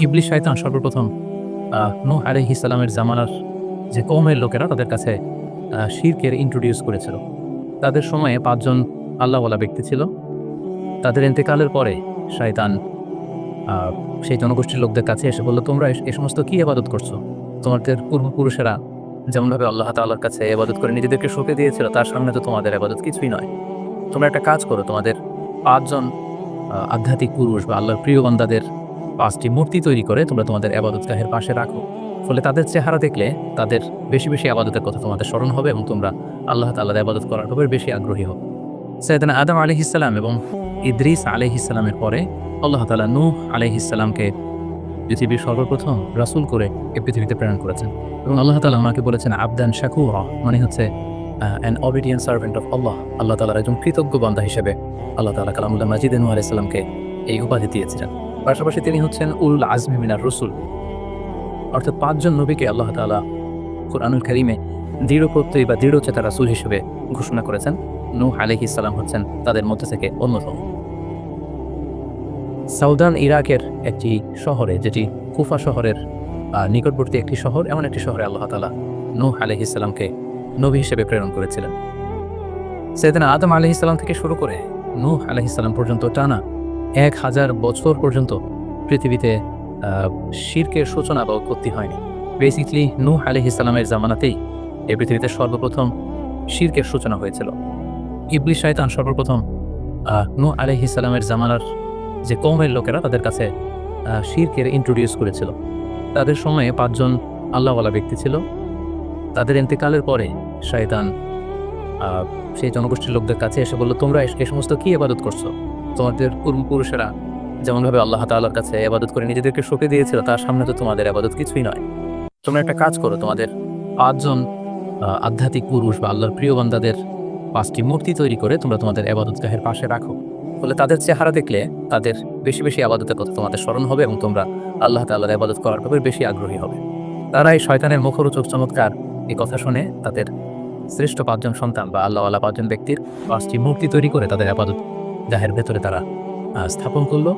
ইবলিশ শয়তান সর্বপ্রথম নূহ আলাইহি সালামের জামানার যে কৌমের লোকেরা তাদের কাছে শিরকের ইন্ট্রোডিউস করেছিল। তাদের সময়ে পাঁচজন আল্লাহওয়ালা ব্যক্তি ছিল। তাদের ইন্তেকালের পরে শয়তান সেই জনগোষ্ঠীর লোকদের কাছে এসে বলল, তোমরা এ- সমস্ত কী আবাদত করছ? তোমাদের পূর্বপুরুষেরা যেমনভাবে আল্লাহ তাআলার কাছে আবাদত করে নিজেদেরকে সঁপে দিয়েছিল, তার সামনে তো তোমাদের আবাদত কিছুই নয়। তোমরা একটা কাজ করো, তোমাদের পাঁচজন আধ্যাত্মিক পুরুষ বা আল্লাহর প্রিয় বান্দাদের পাঁচটি মূর্তি তৈরি করে তোমরা তোমাদের আবাদত গাহের পাশে রাখো। ফলে তাদের চেহারা দেখলে তাদের বেশি বেশি আবাদতের কথা তোমাদের স্মরণ হবে এবং তোমরা আল্লাহ তাল্লাহ আবাদত করার ব্যাপারে বেশি আগ্রহী হবে। সৈয়দানা আদম আলহিসাল্লাম এবং ইদ্রিস আলহিসাল্লামের পরে আল্লাহ তালা নূহ আলহিসাল্লামকে পৃথিবীর সর্বপ্রথম রাসুল করে এই পৃথিবীতে প্রেরণ করেছেন এবং আল্লাহ তালা ওনাকে বলেছেন, আবদান শাকুর মানে হচ্ছে অ্যান অবিডিয়েন্ট সার্ভেন্ট অফ আল্লাহ আল্লাহ তালার একজন কৃতজ্ঞ বান্দা হিসেবে আল্লাহ তালা কালামুল্লাহ মাজিদ নূহ আলাইসাল্লামকে এই উপাধি দিয়েছিলেন। পাশাপাশি তিনি হচ্ছেন উল আজমি মিনার রসুল। অর্থাৎ পাঁচজন নবীকে আল্লাহ তাআলা কোরআনুল করিমে দৃঢ় প্রত্যয়ী বা দৃঢ় চেতা রাসুল হিসেবে ঘোষণা করেছেন। নূহ আলাইহিস সালাম হচ্ছেন তাদের মধ্যে থেকে অন্যতম। সাউদান ইরাকের একটি শহরে, যেটি কুফা শহরের নিকটবর্তী একটি শহর, এমন একটি শহরে আল্লাহ তাআলা নূহ আলাইহিস সালামকে নবী হিসেবে প্রেরণ করেছিলেন। সেদিনা আদম আলাইহিস সালাম থেকে শুরু করে নূহ আলাইহিস সালাম পর্যন্ত টানা এক হাজার বছর পর্যন্ত পৃথিবীতে শিরকের সূচনা বা উৎপত্তি হয়নি। বেসিকলি নূহ আলহি ইসলামের জামানাতেই এই পৃথিবীতে সর্বপ্রথম শিরকের সূচনা হয়েছিল। ইবলিশ শয়তান সর্বপ্রথম নূহ আলহি ইসলামের জামানার যে কৌমের লোকেরা তাদের কাছে শিরকের ইন্ট্রোডিউস করেছিল। তাদের সময়ে পাঁচজন আল্লাহওয়ালা ব্যক্তি ছিল। তাদের ইন্তেকালের পরে শয়তান সেই জনগোষ্ঠীর লোকদের কাছে এসে বলল, তোমরা এ- এ সমস্ত কি আবাদত করছ? তোমাদের পূর্বপুরুষেরা যেমনভাবে আল্লাহ তাআলার কাছে আবাদত করে নিজেদেরকে সঁপে দিয়েছিল, তার সামনে তো তোমাদের আবাদত কিছুই নয়। তোমরা একটা কাজ করো, তোমাদের পাঁচজন আধ্যাত্মিক পুরুষ বা আল্লাহর প্রিয় বান্দাদের পাঁচটি মূর্তি তৈরি করে তোমরা তোমাদের আবাদত গাহের পাশে রাখো। ফলে তাদের চেহারা দেখলে তাদের বেশি বেশি আবাদতের কথা তোমাদের স্মরণ হবে এবং তোমরা আল্লাহ তাআলার আবাদত করার ব্যাপারে বেশি আগ্রহী হবে। তারা এই শয়তানের মুখরোচক চমৎকার এই কথা শুনে তাদের শ্রেষ্ঠ পাঁচজন সন্তান বা আল্লাহ আল্লাহওয়ালা পাঁচজন ব্যক্তির পাঁচটি মূর্তি তৈরি করে তাদের আবাদত গাহের ভেতরে তারা স্থাপন করল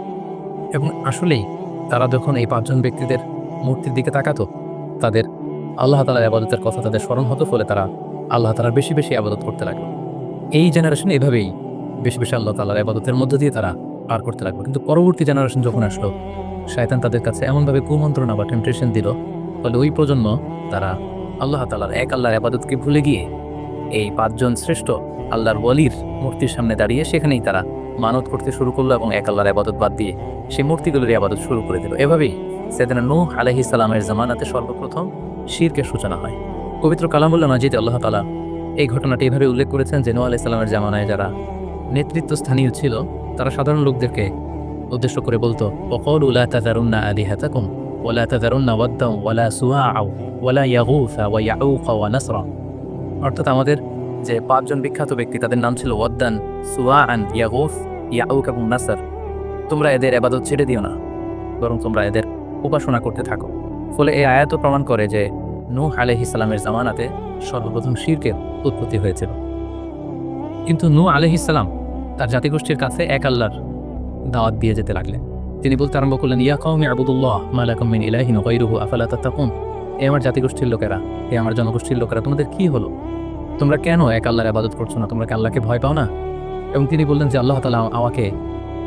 এবং আসলেই তারা যখন এই পাঁচজন ব্যক্তিদের মূর্তির দিকে তাকাতো, তাদের আল্লাহ তালার আবাদতের কথা তাদের স্মরণ হতো, ফলে তারা আল্লাহ তালার বেশি বেশি আবাদত করতে লাগল। এই জেনারেশন এভাবেই বেশি বেশি আল্লাহ তালার আবাদতের মধ্য দিয়ে তারা পার করতে লাগল। কিন্তু পরবর্তী জেনারেশন যখন আসলো, শায়তান তাদের কাছে এমনভাবে কুমন্ত্রণা বা টেম্পটেশন দিল, ফলে ওই প্রজন্ম তারা আল্লাহ তালার এক আল্লাহর আবাদতকে ভুলে গিয়ে এই পাঁচজন শ্রেষ্ঠ আল্লাহর ওয়ালির মূর্তির সামনে দাঁড়িয়ে সেখানেই তারা মানত করতে শুরু করল এবং এক আল্লাহর আবাদত বাদ দিয়ে সেই মূর্তিগুলোর আবাদত শুরু করে দিল। এভাবেই সেদিনা নূহ আলহি সালামের জামানাতে সর্বপ্রথম শিরকের সূচনা হয়। পবিত্র কালামুল্লাহ মাজিদ আল্লাহ তালা এই ঘটনাটি এভাবে উল্লেখ করেছেন যে নূহ আলাইহিস সালামের জামানায় যারা নেতৃত্ব স্থানীয় ছিল, তারা সাধারণ লোকদেরকে উদ্দেশ্য করে বলতো ওকল উলা তাজারুন্না আলি হাতাকুম ওলা তাজারুন্না ওয়াদ্দাম ওয়ালা সুয়াআউ ওয়ালা ইয়াগুসা ওয়া ইয়াউকা, ওয়া নাসরা। অর্থাৎ আমাদের যে পাঁচজন বিখ্যাত ব্যক্তি তাদের নাম ছিল ওয়াদ্দান, সুয়াআন ইয়াগুস ইয়াউক এবং নাসার। তোমরা এদের আবাদত ছেড়ে দিও না, বরং তোমরা এদের উপাসনা করতে থাকো। ফলে এই আয়াত প্রমাণ করে যে নূহ আলহ ইসলামের জামানাতে সর্বপ্রথম শিরকের উৎপত্তি হয়েছিল। কিন্তু নূহ আলহ ইসলাম তার জাতিগোষ্ঠীর কাছে এক আল্লাহর দাওয়াত দিয়ে যেতে লাগলেন। তিনি বলতে আরম্ভ করলেন, ইয়া কৌমি আবুদুল্লাহ মালাকুম মিন ইলাহিন গায়রুহু, আফালা এ আমার জাতিগোষ্ঠীর লোকেরা, এ আমার জনগোষ্ঠীর লোকেরা, তোমাদের কি হলো? তোমরা কেন এক আল্লাহর আবাদত করছ না? তোমরা কি আল্লাহকে ভয় পাও না? এবং তিনি বললেন যে আল্লাহ তালা আমাকে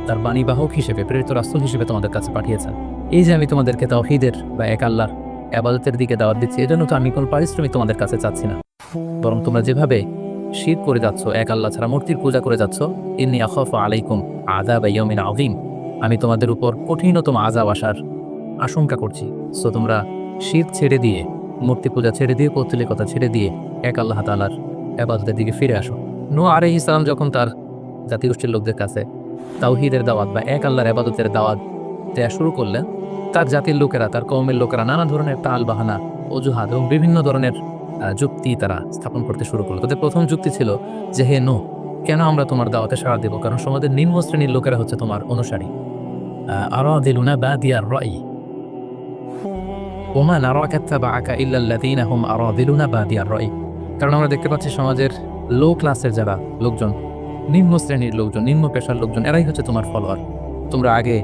তার বাণীবাহক হিসেবে, প্রেরিত রাসূল হিসেবে তোমাদের কাছে পাঠিয়েছেন এই যে আমি তোমাদেরকে তাওহীদের বা এক আল্লাহর আবাদতের দিকে দাওয়াত দিচ্ছি এজন্য তো আমি কোনো পারিশ্রমিক তোমাদের কাছে চাচ্ছি না। বরং তোমরা যেভাবে শীত করে যাচ্ছ, এক আল্লাহ ছাড়া মূর্তির পূজা করে যাচ্ছ, ইন্নি আখফ আলাইকুম আযাব ইয়াউমিন আযীম। আমি তোমাদের উপর কঠিনতম আজাব আসার আশঙ্কা করছি। সো তোমরা শীত ছেড়ে দিয়ে মূর্তি পূজা ছেড়ে দিয়ে পৌত্তলিকতা ছেড়ে দিয়ে এক আল্লাহ তালার আবাদতের দিকে ফিরে আসো। নো আরে ইসলাম যখন তার জাতিগোষ্ঠীর লোকদের কাছে তাওহিদের দাওয়াত বা এক আল্লাহর আবাদতের দাওয়াত দেওয়া শুরু করলেন, তার জাতির লোকেরা, তার কৌমের লোকেরা নানা ধরনের তাল বাহানা অজুহাত এবং বিভিন্ন ধরনের যুক্তি তারা স্থাপন করতে শুরু করল। তাদের প্রথম যুক্তি ছিল যে, হে নো কেন আমরা তোমার দাওয়াতে সাড়া দেবো? কারণ সমাজের নিম্ন শ্রেণির লোকেরা হচ্ছে তোমার অনুসারী। আরা দিলুনা বা দিয়ার রাই। ওমা নারাকা তাবাআকা ইল্লা আল্লাযীনা হুম আরাদিলুনা বাদিয়ার রাই কারণ আমরা দেখতে পাচ্ছি সমাজের লো ক্লাসের যারা লোকজন, নিম্ন শ্রেণির লোকজন, নিম্ন পেশার লোকজন, এরাই হচ্ছে তোমার ফলোয়ার তোমরা আগে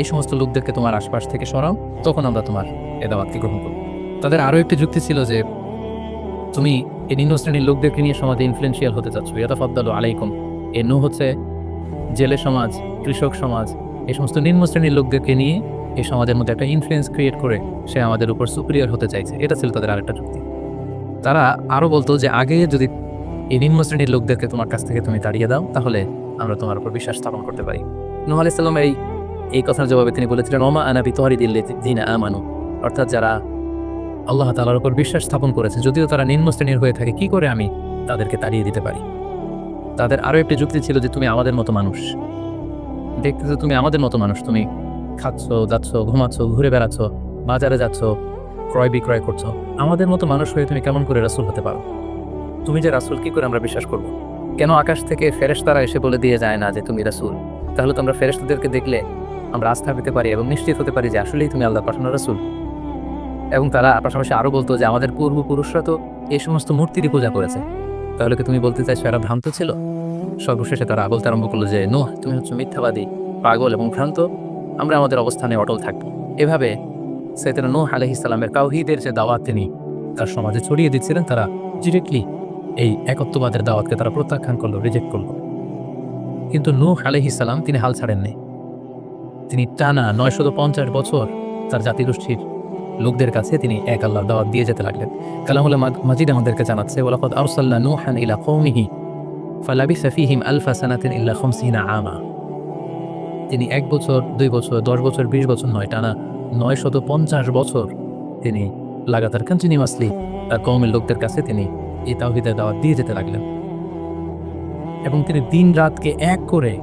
এই সমস্ত লোকদেরকে তোমার আশপাশ থেকে সরাও, তখন আমরা তোমার এ দাওয়াতকে গ্রহণ করব। তাদের আরও একটি যুক্তি ছিল যে, তুমি এই নিম্ন শ্রেণির লোকদেরকে নিয়ে সমাজে ইনফ্লুয়েন্সিয়াল হতে চাচ্ছ। এটা ফদ্দালু আলাইকুম। এ নু হচ্ছে জেলে সমাজ, কৃষক সমাজ, এই সমস্ত নিম্ন শ্রেণির লোকদেরকে নিয়ে এই সমাজের মধ্যে একটা ইনফ্লুয়েন্স ক্রিয়েট করে সে আমাদের উপর সুপিরিয়র হতে চাইছে। এটা ছিল তাদের আরেকটা যুক্তি। তারা আরও বলতো যে, আগে যদি এই নিম্ন শ্রেণির লোকদেরকে তোমার কাছ থেকে তুমি তাড়িয়ে দাও, তাহলে আমরা তোমার উপর বিশ্বাস স্থাপন করতে পারি। নুহ আলাইসাল্লাম এই এই কথার জবাবে তিনি বলেছিলেন, ওমা আনাবি তোহারি দিল্লি দিনা আমানু। অর্থাৎ যারা আল্লাহ তালার উপর বিশ্বাস স্থাপন করেছে, যদিও তারা নিম্ন শ্রেণির হয়ে থাকে, কি করে আমি তাদেরকে তাড়িয়ে দিতে পারি? তাদের আরও একটি যুক্তি ছিল যে, তুমি আমাদের মতো মানুষ। দেখতেছো তুমি আমাদের মতো মানুষ, তুমি খাচ্ছ, যাচ্ছ, ঘুমাচ্ছ, ঘুরে বেড়াচ্ছ, বাজারে যাচ্ছ, ক্রয় বিক্রয় করছ, আমাদের মতো মানুষ হয়ে তুমি কেমন করে রাসুল হতে পারো? তুমি যে রাসুল, কি করে আমরা বিশ্বাস করব? কেন আকাশ থেকে ফেরেশতারা এসে বলে দিয়ে যায় না যে তুমি রাসুল? তাহলে তো আমরা ফেরেশতাদেরকে দেখলে আমরা আস্থা পেতে পারি এবং নিশ্চিত হতে পারি যে আসলেই তুমি আল্লাহ পাঠানো রাসুল। এবং তারা পাশাপাশি আরও বলতো যে আমাদের পূর্বপুরুষরা তো এই সমস্ত মূর্তিরই পূজা করেছে। তাহলে কি তুমি বলতে চাইছো এরা ভ্রান্ত ছিল? সর্বশেষে তারা বলতে আরম্ভ করল যে, নোহ, তুমি হচ্ছে মিথ্যাবাদী, পাগল এবং ভ্রান্ত। আমরা আমাদের অবস্থানে অটল থাকব। এভাবে সৈয়দনা নূহ আলহ ইসলামের কাউহিদের যে দাওয়াত তিনি তার সমাজে ছড়িয়ে দিচ্ছিলেন, তারা ডিরেক্টলি এই একত্ববাদের দাওয়াতকে তারা প্রত্যাখ্যান করল রিজেক্ট করল। কিন্তু নূহ আলহ ইসলাম তিনি হাল ছাড়েননি। তিনি টানা নয়শত পঞ্চাশ বছর তার জাতিগোষ্ঠীর লোকদের কাছে তিনি এক আল্লাহর দাওয়াত দিয়ে যেতে লাগলেন। কালামুল্লাহ মাজিদ আমাদেরকে জানাচ্ছে ওলাকদ আরসাল্লাহ নূহান ইলা কৌমিহি ফালাবি ফিহিম আলফা সানাতিন ইল্লা খমসিনা আমা। তিনি এক বছর, দুই বছর, দশ বছর, বিশ বছর নয়, টানা নয় শত পঞ্চাশ বছর তিনি লাগাতার কন্টিনিউয়াসলি তার কমের লোকদের কাছে তিনি এই তাহিদের দাওয়াত দিয়ে যেতে লাগলেন। এবং তিনি দিন রাতকে এক করে